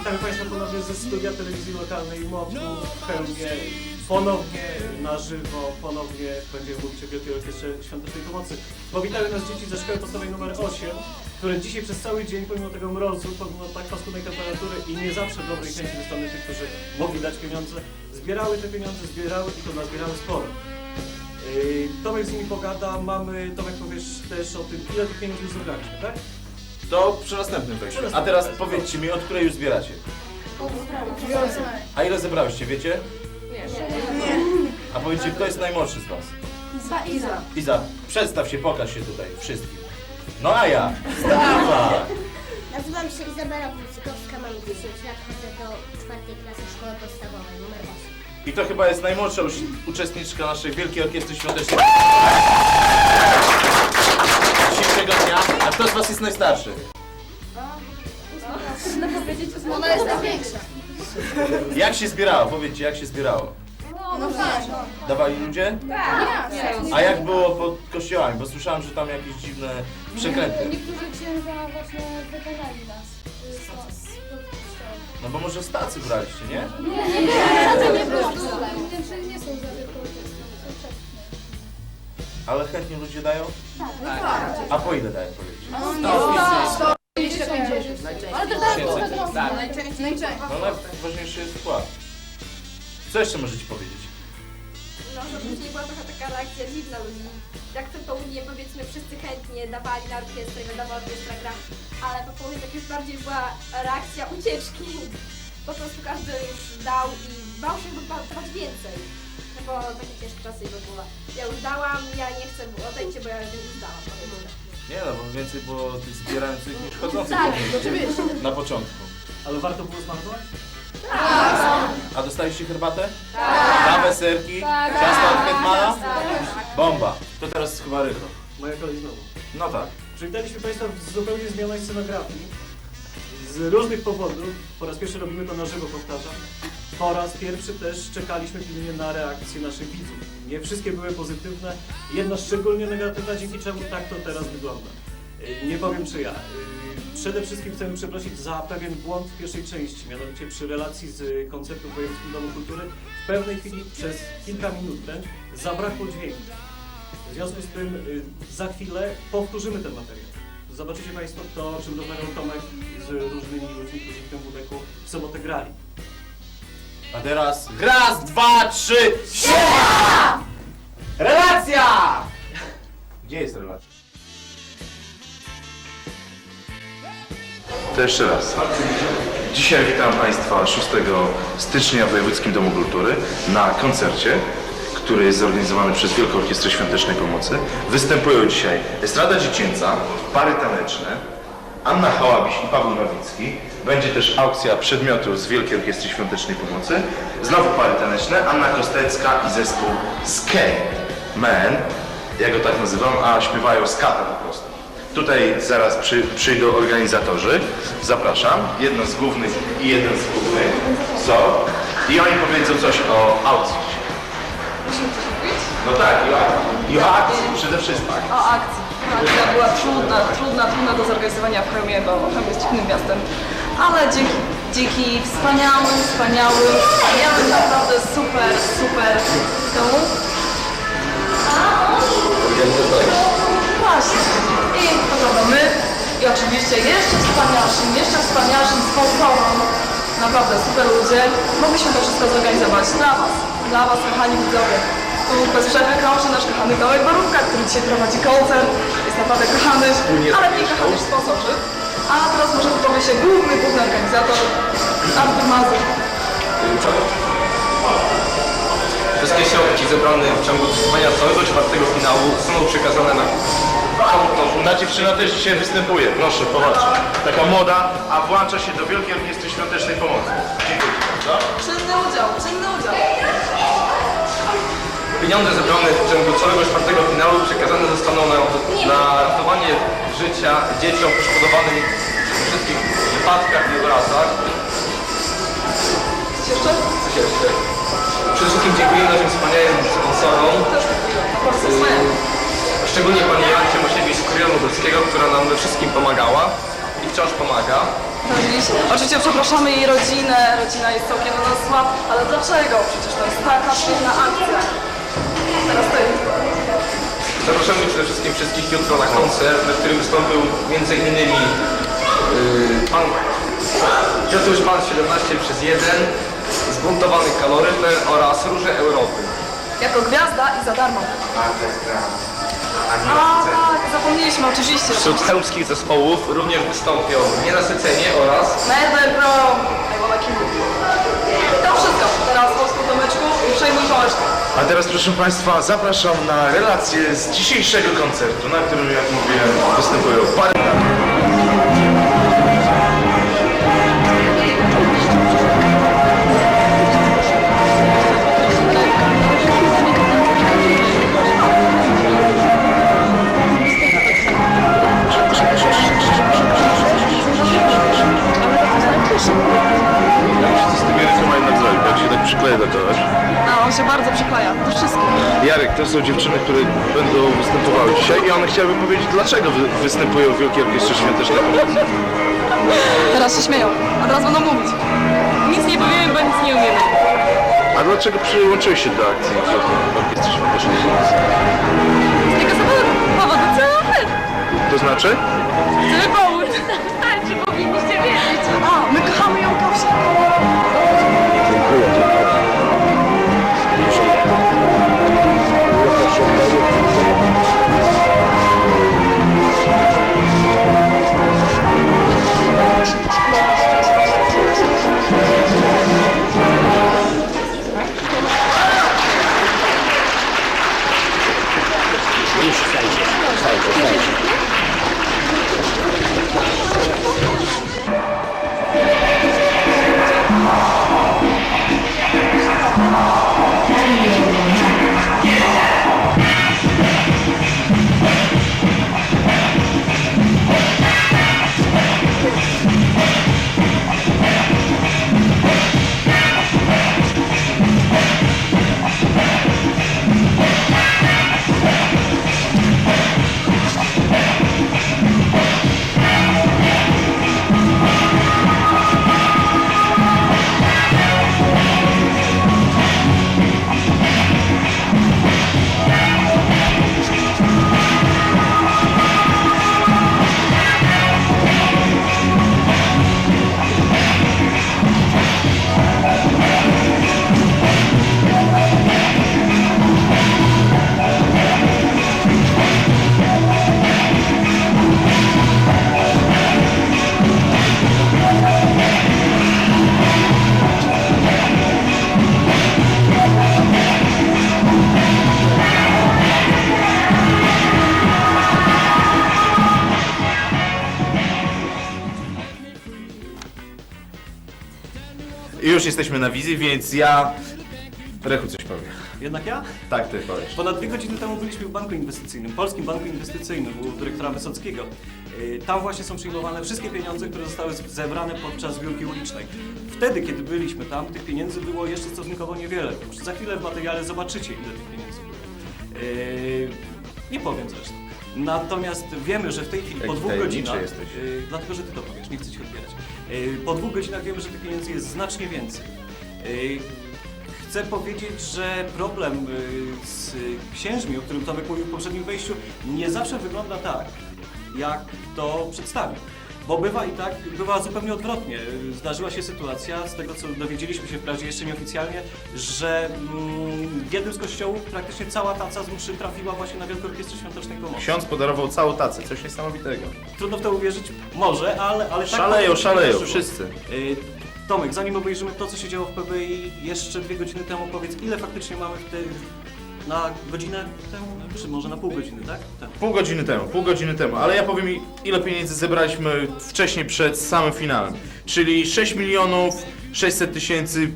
witamy Państwa ponownie ze studia telewizji lokalnej Motku w Chełmie. Ponownie na żywo, ponownie będziemy mówić o Wielkiej Orkiestrze Świątecznej Pomocy. Powitały nas dzieci ze szkoły podstawowej nr 8, które dzisiaj przez cały dzień, pomimo tego mrozu, pomimo tak paskudnej temperatury i nie zawsze dobrej chęci ze strony tych, którzy mogli dać pieniądze, zbierały te pieniądze, zbierały i to nazbierały sporo. Yy, Tomek z nimi pogada, mamy, Tomek powiesz też o tym, ile tych pieniędzy zebraliśmy, tak? To przy następnym wejściu. A teraz powiedzcie mi, od której już zbieracie? A ile zebrałyście, wiecie? A powiedzcie, kto jest najmłodszy z was? Iza. Iza, przedstaw się, pokaż się tutaj wszystkim. No a ja? Stawa! Nazywam się Izabela Wójcikowska, mam 10 lat, chodzę do czwartej klasy szkoły podstawowej numer 8. I to chyba jest najmłodsza już uczestniczka naszej Wielkiej Orkiestry Świątecznej. Dnia. A kto z was jest najstarszy? Ona jest największa. Jak się zbierało? Powiedzcie, jak się zbierało? No tak. Dawali ludzie? A jak było pod kościołami? Bo słyszałem, że tam jakieś dziwne przekręty. Niektórzy księża właśnie wykonali nas. y, z- z-. No bo może stacy braliście, nie? Nie, nie, to nie było nie są za wielką orkiestrą, są wcześniej. Ale chętnie ludzie dają? Tak. A po ile dają, powiedzcie? Ale to tak, to tak. Najczęściej. No najważniejszy jest wkład. Co jeszcze możecie powiedzieć? No, że później była trochę taka reakcja dziwna ludzi. Jak w tym południe powiedzmy wszyscy chętnie dawali na orkiestrę, wiadomo, orkiestra gra, ale po południu tak już bardziej była reakcja ucieczki. Po prostu każdy już dał i bał się chyba dawać więcej. Bo takie ciężkie czasy jego była. Ja już dałam, ja nie chcę, odejdźcie, bo ja już dałam. powiedzmy. Nie no, bo więcej było tych zbierających niż chodzących Tak, mieście na początku. Ale warto było zmarnować? A dostaliście herbatę? Tak. Kawę, serki? Ciasta od Hetmana? Bomba. To teraz chyba rycho. Moja kolej znowu. No tak. Przywitaliśmy Państwa w zupełnie zmienionej scenografii. Z różnych powodów. Po raz pierwszy robimy to na żywo, powtarzam. Po raz pierwszy też czekaliśmy pilnie na reakcje naszych widzów. Nie wszystkie były pozytywne, jedna szczególnie negatywna, dzięki czemu tak to teraz wygląda. Yy, Nie powiem czy ja. Yy, Przede wszystkim chcemy przeprosić za pewien błąd w pierwszej części, mianowicie przy relacji z koncertu w Wojewódzkim Domu Kultury. W pewnej chwili, przez kilka minut wręcz, zabrakło dźwięku. W związku z tym y, za chwilę powtórzymy ten materiał. Zobaczycie Państwo to, o czym rozmawiał Tomek z różnymi ludźmi, którzy w tym WDK w sobotę grali. A teraz raz, dwa, trzy, siema! Relacja! Gdzie jest relacja? To jeszcze raz. Dzisiaj witam Państwa 6 stycznia w Wojewódzkim Domu Kultury na koncercie, który jest zorganizowany przez Wielką Orkiestrę Świątecznej Pomocy. Występują dzisiaj Estrada Dziecięca, pary taneczne, Anna Hałabiś i Paweł Nowicki. Będzie też aukcja przedmiotów z Wielkiej Orkiestry Świątecznej Pomocy. Znowu pary taneczne, Anna Kostecka i zespół Skate Man. Ja go tak nazywam, a śpiewają skata po prostu. Tutaj zaraz przy, przyjdą organizatorzy. Zapraszam. Jedno z głównych i jeden z głównych są. I oni powiedzą coś o aukcji. No tak, i o, akcji. i o akcji przede wszystkim. o akcji. Akcja była trudna, trudna, trudna do zorganizowania w Chełmie, bo Chełm jest dziwnym miastem. Ale dzięki, dzięki wspaniałym, wspaniałym, wspaniałym, naprawdę super, super temu. Właśnie. I podobno my. I oczywiście jeszcze wspanialszym, jeszcze wspanialszym sponsorom. Naprawdę super ludzie. Mogliśmy to wszystko zorganizować dla Was, dla Was, kochani widzowie. Tu bez przerwy krąży nasz kochany Dołek Borówka, który dzisiaj prowadzi koncert. Jest naprawdę kochany, ale nie kochany sponsorzy. A teraz może wypowie się główny, główny organizator, Artur Mazur. Wszystkie środki zebrane w ciągu trwania całego czwartego finału są przekazane na konto Ta dziewczyna też dzisiaj występuje. Proszę, popatrz. Taka moda, a włącza się do Wielkiej Orkiestry Świątecznej Pomocy. Dziękuję. Czynny udział, czynny udział. Pieniądze zebrane w ciągu całego czwartego finału przekazane zostaną na, na ratowanie życia dzieciom poszkodowanym w wszystkich wypadkach i urazach. Coś jeszcze? Coś jeszcze? Przede wszystkim dziękuję naszym wspaniałym sponsorom, wspaniale. szczególnie pani Jancie Mosiewicz Wojewódzkiego, która nam we wszystkim pomagała i wciąż pomaga. Oczywiście, przepraszamy jej rodzinę, rodzina jest całkiem na nas zła, ale dlaczego? Przecież to jest taka świetna akcja. Przede wszystkim wszystkich jutro na koncert, na którym wystąpił m.in. Yy, pan Piotruś Pan 17 przez 1, Zbuntowany Kaloryfer oraz Róże Europy. Jako gwiazda i za darmo. A, tak, zapomnieliśmy oczywiście. Wśród chełmskich zespołów również wystąpią Nienasycenie oraz Murder Prom, I wanna kill you. To wszystko. Teraz po przejmuj pałeczkę. A teraz proszę Państwa zapraszam na relację z dzisiejszego koncertu, na którym jak mówiłem występują parę przykleja do kogoś. A on się bardzo przykleja. To wszystko. Jarek, to są dziewczyny, które będą występowały dzisiaj i one chciałyby powiedzieć, dlaczego wy, występują w Wielkiej Orkiestrze Świątecznej Pomocy. Teraz się śmieją. A teraz będą mówić. Nic nie powiemy, bo nic nie umiemy. A dlaczego przyłączyłeś się do akcji w Orkiestrze Świątecznej Pomocy? Z tego samego powodu co my. To znaczy? Chcemy pomóc. Już jesteśmy na wizji, więc ja... Rechu coś powie. Jednak ja? Tak, ty powiesz. Ponad dwie godziny temu byliśmy w banku inwestycyjnym, Polskim Banku Inwestycyjnym u dyrektora Wysockiego. Yy, Tam właśnie są przyjmowane wszystkie pieniądze, które zostały z- zebrane podczas zbiórki ulicznej. Wtedy, kiedy byliśmy tam, tych pieniędzy było jeszcze stosunkowo niewiele. Już za chwilę w materiale zobaczycie, ile tych pieniędzy było. Yy, Nie powiem zresztą. Natomiast wiemy, że w tej chwili po dwóch godzinach, jesteś. yy, dlatego że ty to powiesz, nie chcę ci odbierać. Yy, Po dwóch godzinach wiemy, że tych pieniędzy jest znacznie więcej. Yy, Chcę powiedzieć, że problem y, z księżmi, o którym Tomek mówił w poprzednim wejściu, nie zawsze wygląda tak, jak to przedstawił. Bo bywa i tak, bywa zupełnie odwrotnie. Zdarzyła się sytuacja, z tego co dowiedzieliśmy się wprawdzie jeszcze nieoficjalnie, że mm, w jednym z kościołów praktycznie cała taca z mszy trafiła właśnie na Wielką Orkiestrę Świątecznej Pomocy. Ksiądz podarował całą tacę, coś niesamowitego. Trudno w to uwierzyć, może, ale, ale tak Szaleją, faktycznie szaleją, wydarzyło. wszyscy. Y, Tomek, zanim obejrzymy to, co się działo w PBI jeszcze dwie godziny temu, powiedz, ile faktycznie mamy w tej, na godzinę temu, czy może na pół godziny, tak? Tak. Pół godziny temu, pół godziny temu, ale ja powiem mi, ile pieniędzy zebraliśmy wcześniej przed samym finałem. Czyli 6 milionów 600 tysięcy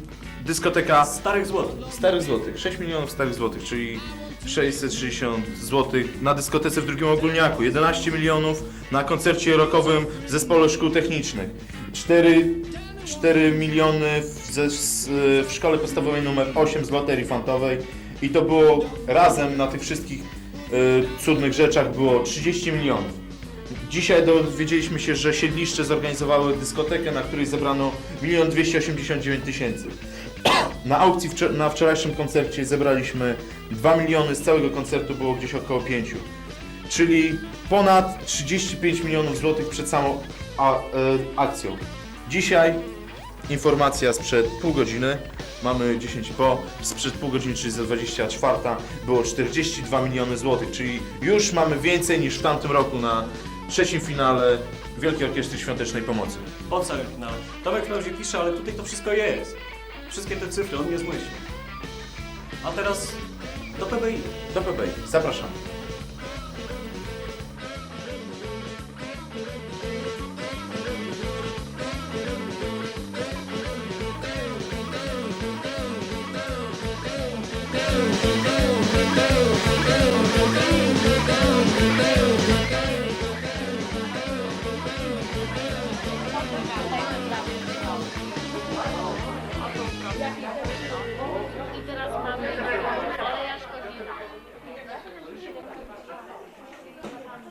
dyskoteka Starych złotych. starych złotych. 6 milionów starych złotych, czyli 660 złotych na dyskotece w drugim ogólniaku. 11 milionów na koncercie rockowym w zespole szkół technicznych. 4, 4 miliony w, ze, s- w szkole podstawowej numer 8 z loterii fantowej. I to było razem na tych wszystkich y, cudnych rzeczach było 30 milionów. Dzisiaj dowiedzieliśmy się, że Siedliszcze zorganizowały dyskotekę, na której zebrano 1 289 tysięcy. Na aukcji wczor- na wczorajszym koncercie zebraliśmy 2 miliony, z całego koncertu było gdzieś około 5. Czyli ponad 35 milionów złotych przed samą a, e, akcją. Dzisiaj informacja sprzed pół godziny, mamy 10 po, sprzed pół godziny, czyli za 24, było 42 miliony złotych, czyli już mamy więcej niż w tamtym roku na trzecim finale Wielkiej Orkiestry Świątecznej Pomocy. Po całym finale. Tomek wprawdzie pisze, ale tutaj to wszystko jest. Wszystkie te cyfry, on nie zmyślił. A teraz do PBI. Do PBI, zapraszam.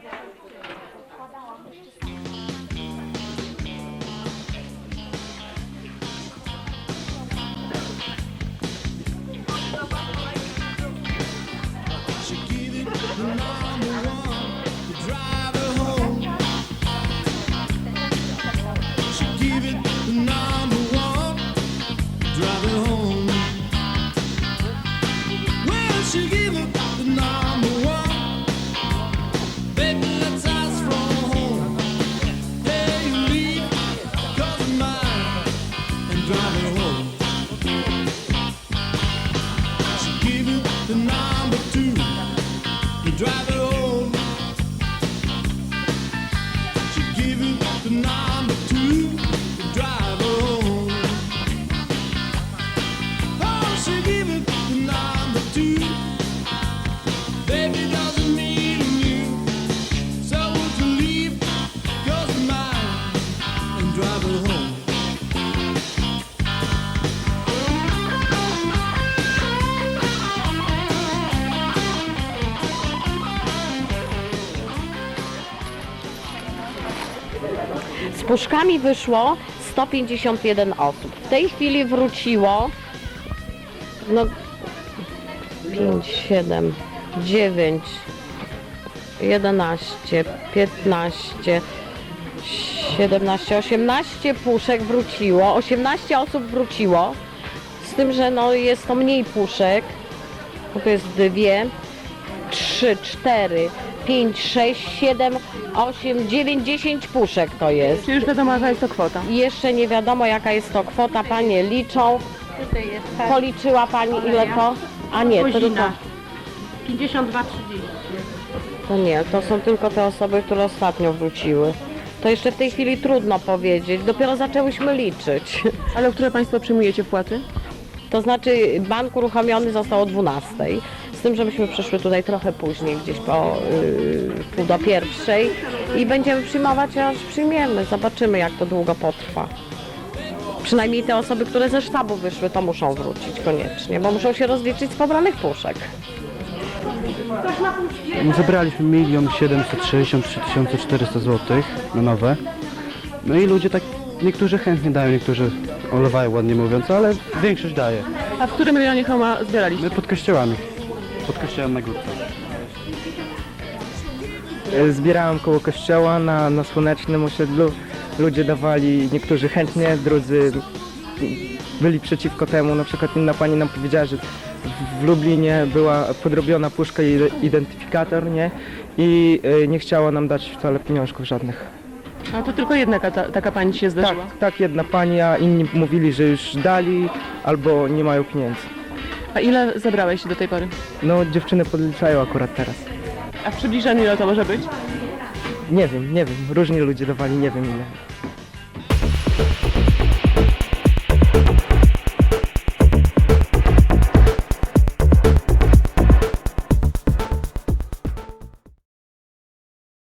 Give puszkami wyszło 151 osób. W tej chwili wróciło no 5, 7, 9, 11, 15, 17, 18 puszek wróciło, 18 osób wróciło. Z tym, że no jest to mniej puszek, bo to jest dwie, 3, 4, 5, 6, 7, 8, 9, 10 puszek to jest. Czy już wiadomo jaka jest to kwota? Jeszcze nie wiadomo jaka jest to kwota, panie liczą. Policzyła pani ile to? A nie, to tylko... 52,30. To nie, to są tylko te osoby, które ostatnio wróciły. To jeszcze w tej chwili trudno powiedzieć, dopiero zaczęłyśmy liczyć. Ale które Państwo przyjmujecie wpłaty? To znaczy bank uruchomiony został o 12. Z tym, że myśmy przyszły tutaj trochę później, gdzieś po yy, pół do pierwszej i będziemy przyjmować aż przyjmiemy. Zobaczymy jak to długo potrwa. Przynajmniej te osoby, które ze sztabu wyszły, to muszą wrócić koniecznie, bo muszą się rozliczyć z pobranych puszek. Zebraliśmy 1 763 400 zł na nowe. No i ludzie tak, niektórzy chętnie dają, niektórzy olewają ładnie mówiąc, ale większość daje. A w którym rejonie Chełma zbieraliście? My pod kościołami. Pod kościołem na górce. Zbierałem koło kościoła na, na słonecznym osiedlu. Ludzie dawali, niektórzy chętnie, drudzy byli przeciwko temu. Na przykład inna pani nam powiedziała, że w- Lublinie była podrobiona puszka i identyfikator, nie? I y, nie chciała nam dać wcale pieniążków żadnych. A to tylko jedna taka, taka pani się Tak, zdarzyła. tak, jedna pani, a inni mówili, że już dali albo nie mają pieniędzy. A ile zebrałeś do tej pory? No dziewczyny podliczają akurat teraz. A w przybliżeniu ile to może być? Nie wiem, nie wiem, różni ludzie dawali, nie wiem ile.